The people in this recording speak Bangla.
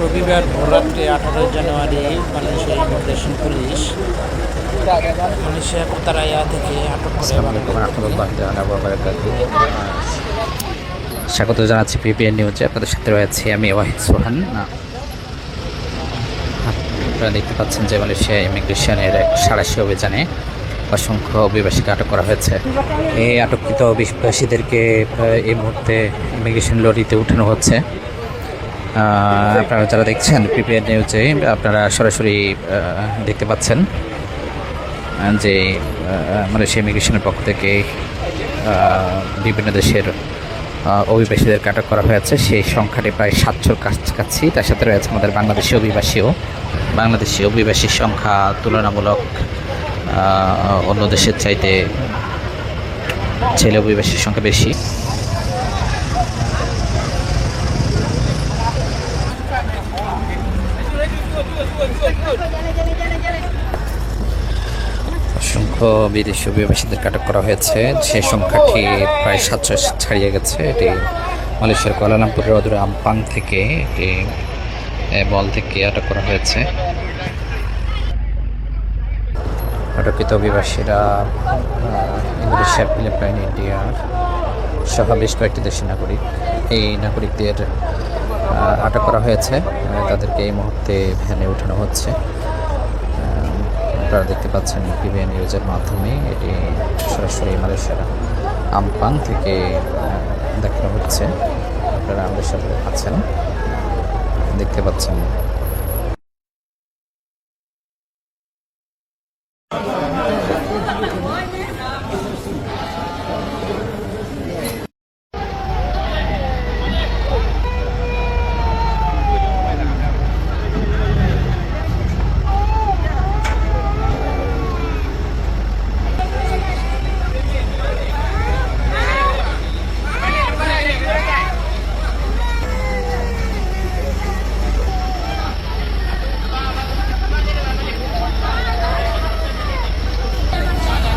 রবিবার ভোররাত্রে আঠারো জানুয়ারি বাংলাদেশের ইমিগ্রেশন পুলিশ মালয়েশিয়া কোতারাইয়া থেকে আটক করে। স্বাগত জানাচ্ছি পিপিএন নিউজে। আপনাদের সাথে রয়েছে আমি ওয়াহিদ সোহান। আপনারা দেখতে পাচ্ছেন যে মালয়েশিয়া ইমিগ্রেশনের এক সাড়াশি অভিযানে অসংখ্য অভিবাসীকে আটক করা হয়েছে। এই আটককৃত অভিবাসীদেরকে এই মুহূর্তে ইমিগ্রেশন লরিতে উঠানো হচ্ছে। আপনারা যারা দেখছেন পিপিএন নিউজে, আপনারা সরাসরি দেখতে পাচ্ছেন যে মালয়েশিয়া ইমিগ্রেশনের পক্ষ থেকে বিভিন্ন দেশের অভিবাসীদের আটক করা হয়েছে। সেই সংখ্যাটি প্রায় সাতশোর কাছাকাছি। তার সাথে রয়েছে আমাদের বাংলাদেশি অভিবাসীও। বাংলাদেশি অভিবাসীর সংখ্যা তুলনামূলক অন্য দেশের চাইতে ছেলে অভিবাসীর সংখ্যা বেশি। অসংখ্য বিদেশি অভিবাসীদের আটক করা হয়েছে। সেই সংখ্যাটি প্রায় সাতশো ছাড়িয়ে গেছে। এটি মালয়েশিয়ার কুয়ালালামপুরের অদূরে আমপাং থেকে এটি বল থেকে আটক করা হয়েছে। আটককৃত অভিবাসীরা ইন্দোনেশিয়া, ফিলিপাইন, ইন্ডিয়া সহ বেশ কয়েকটি দেশের নাগরিক। এই নাগরিকদের আটক করা হয়েছে। তাদেরকে এই মুহূর্তে ভ্যানে উঠানো হচ্ছে। আপনারা দেখতে পাচ্ছেন পিবিএন নিউজের মাধ্যমে এটি সরাসরি মালয়েশিয়ার আমপান থেকে দেখানো হচ্ছে। আপনারা আমাদের সাথে আছেন। দেখতে পাচ্ছেন